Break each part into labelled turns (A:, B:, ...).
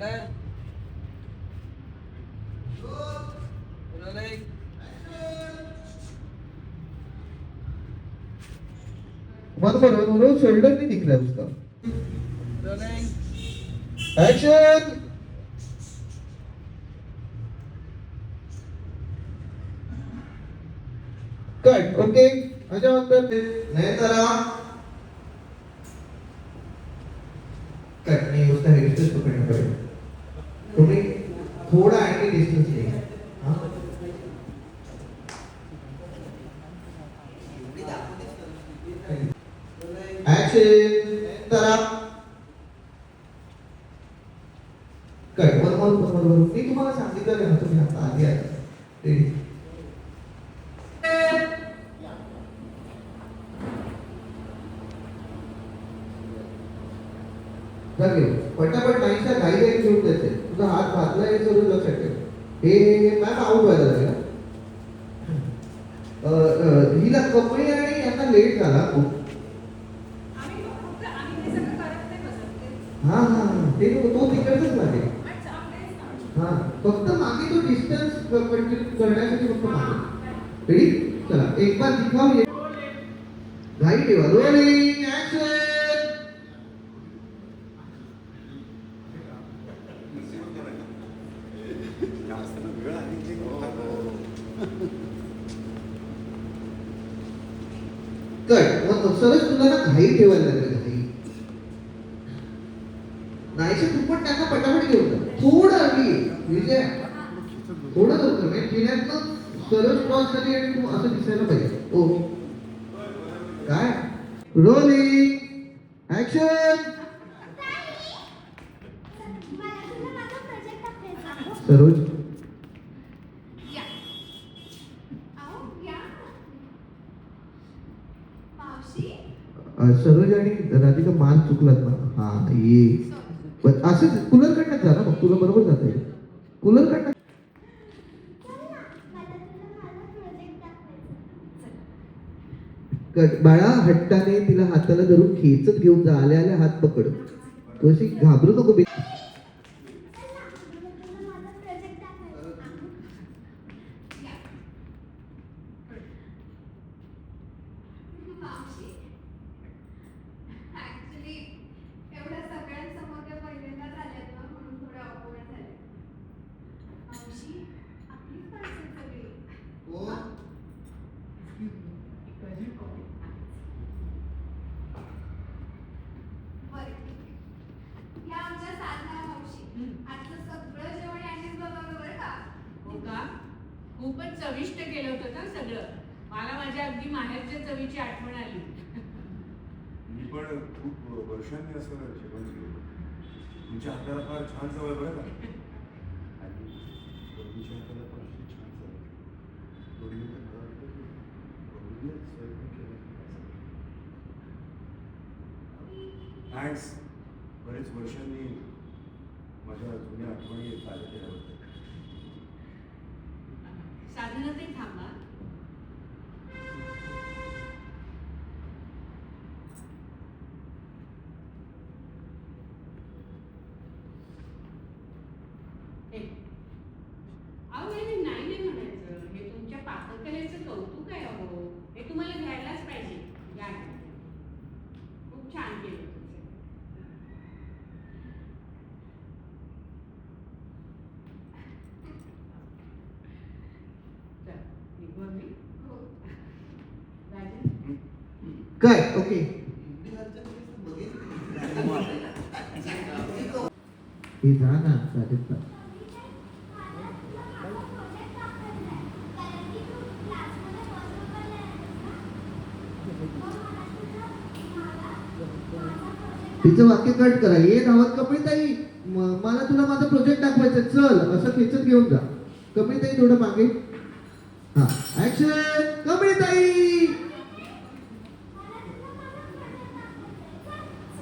A: Order rolling
B: मन बरोबर बरोबर शोल्डर नहीं दिख रहा है उसका।
A: रोलिंग
B: एक्शन कट ओके अच्छा अंदर नए तरह। कट नहीं उसका डिस्टेंस पकड़ना पड़ेगा। थोड़ा एंटी डिस्टेंस लेगा तर ऍक्शन काय? बरोबर बरोबर मी तुम्हाला सांगितलं ना तुम्ही आता आधी आहे रेडी जागे पटापट नाहीच्या घाई घाई घेऊन देते. तुझा हात भाजला हे जरूर लक्षात ठेव हे मॅम आऊट व्हायला लागला. हिला कपडे आणि यांना लेट झाला खूप.
C: हे
B: हा. ते तो
C: आपलेच ना.
B: हा फक्त मागे तो डिस्टन्स कंटिन्यू करण्यासाठी फक्त मागे. रेडी चला एक बार दिखाओ ये घाई ठेवा. रोलिंग ऍक्शन कट मग तुला ना घाई ठेवायला लागेल घाई नाहीशी तू पण त्यांना पटापट घेऊन थोडं आधी विजय थोडं लवकर म्हणजे जिन्यातनं सरळ क्रॉस झाली आणि तू असं दिसायला पाहिजे. ओ काय? रोलिंग ऍक्शन सरोज
C: या. आओ, या. मावशी
B: अ, सरोज आणि राधिका मान चुकलात ना? हा ये. पण असं कूलर काढण्यात जा ना मग तुला बरोबर जाता येईल. कूलर काढण्यात कट. बाळा हट्टाने तिला हाताला धरून खेचत घेऊन जा आल्या आल्या हात पकड. तू अशी घाबरू नको बे
C: मावशी ऍक्च्युली एवढ्या सगळ्यांसमोर त्या पहिल्यांदाच आल्यात ना म्हणून थोडे ऑकवर्ड झाले मावशी आपलीच माणसं सगळी बरं ठीक आहे. या आमच्या साधना मावशी आजचं सगळं जेवण यांनीच बनवलं बरं का
D: हो का खूपच चविष्ट केलं होतं ना सगळं. मला माझ्या अगदी माहेरच्या चवीची आठवण आली.
E: मी पण खूप वर्षांनी असं जेवण केलं तुमच्या हाताला फार छान सवय बरं का? आणि हाताला पण अशी छान सवय. स्वयंपाक केला थँक्स बरेच वर्षांनी माझ्या जुन्या आठवणी ताज्या केल्याबद्दल.
D: साधनं ते थांबा हे. अहो नाही नाही नाही नाही म्हणायचं हे तुमच्या पाककलेचं कौतुक आहे अहो हे तुम्हाला घ्यायलाच पाहिजे घ्या खूप छान केलं तुमचं चल निघू आम्ही
C: हो
D: राजन
B: काय? ओके. ते जा ना चालेल तिचं वाक्य कट करा. ये धावत कपडे मला तुला माझा प्रोजेक्ट दाखवायचा चल असं खेचत घेऊन जा. कपडे थोडं मागे. हा. ऍक्शन कपडे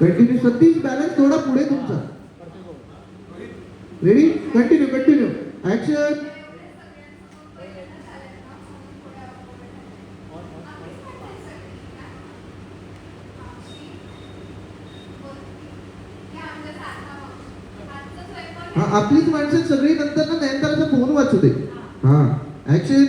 B: कंटिन्यू सतीश बॅलन्स थोडा पुढे तुमचा. रेडी कंटिन्यू कंटिन्यू ऍक्शन हा आपलीच माणसं सगळी नंतर ना नयनताराचा फोन वाचू दे. हा. ऍक्शन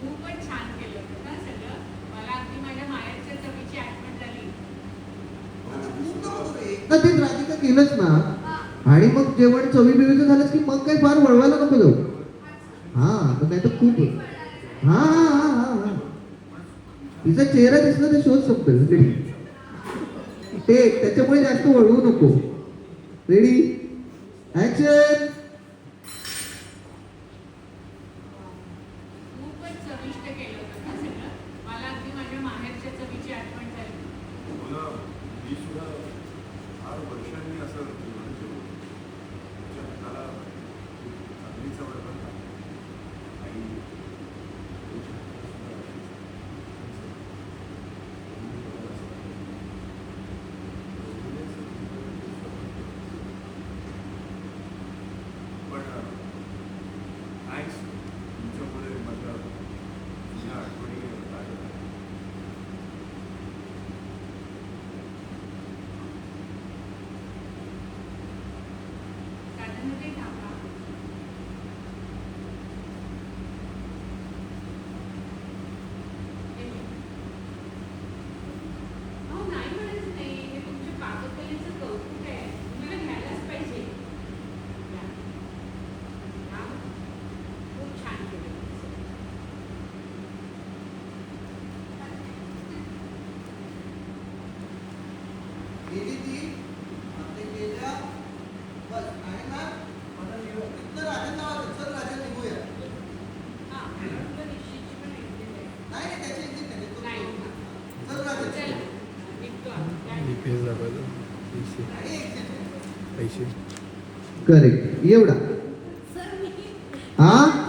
D: खूपच छान केलं होतं ना सगळं मला अगदी माझ्या मायाच्या चवीची आठवण झाली
B: ते राधिका केलंच ना. आणि मग जेवण चवी बिवीचं झालं की मग काही फार वळवायला नको जाऊ. हा तर नाही तर खूप. हा हा हा हा हा. तिचा चेहरा दिसला तर शोध संपेल. रेडी ते त्याच्यामुळे जास्त वळवू नको. रेडी ऍक्शन
D: मला अगदी माझ्या माहेरच्या चवीची आठवण झाली.
E: फार वर्षांनी असं जेवण जेवलो तुमच्या हाताला खूप चांगली चव आहे बरं का आणि तुमच्या हाताला पण थँक्स तुमच्यामुळे माझ्या जुन्या आठवणी ताज्या झाल्या.
D: गार्डनमध्ये थांबा अहो नाही म्हणायचं नाही हे तुमच्या पाककलेचं कौतुक आहे तुम्हाला घ्यायलाच पाहिजे या. हा. खूप छान केलं
B: गेली ती आपले गेल्या बस आणि ना मला निघू इथं राजा नावाचं चल राजा निघूया
D: हा तुला निश्चितची पण exit आहे.
B: नाही नाही त्याची exit नाही, तो-
D: नाही.
B: चल राजा
D: चला निघतो आम्ही.
A: दाखवायचं पैसे. पैसे.
B: करेक्ट. एवढा. हा?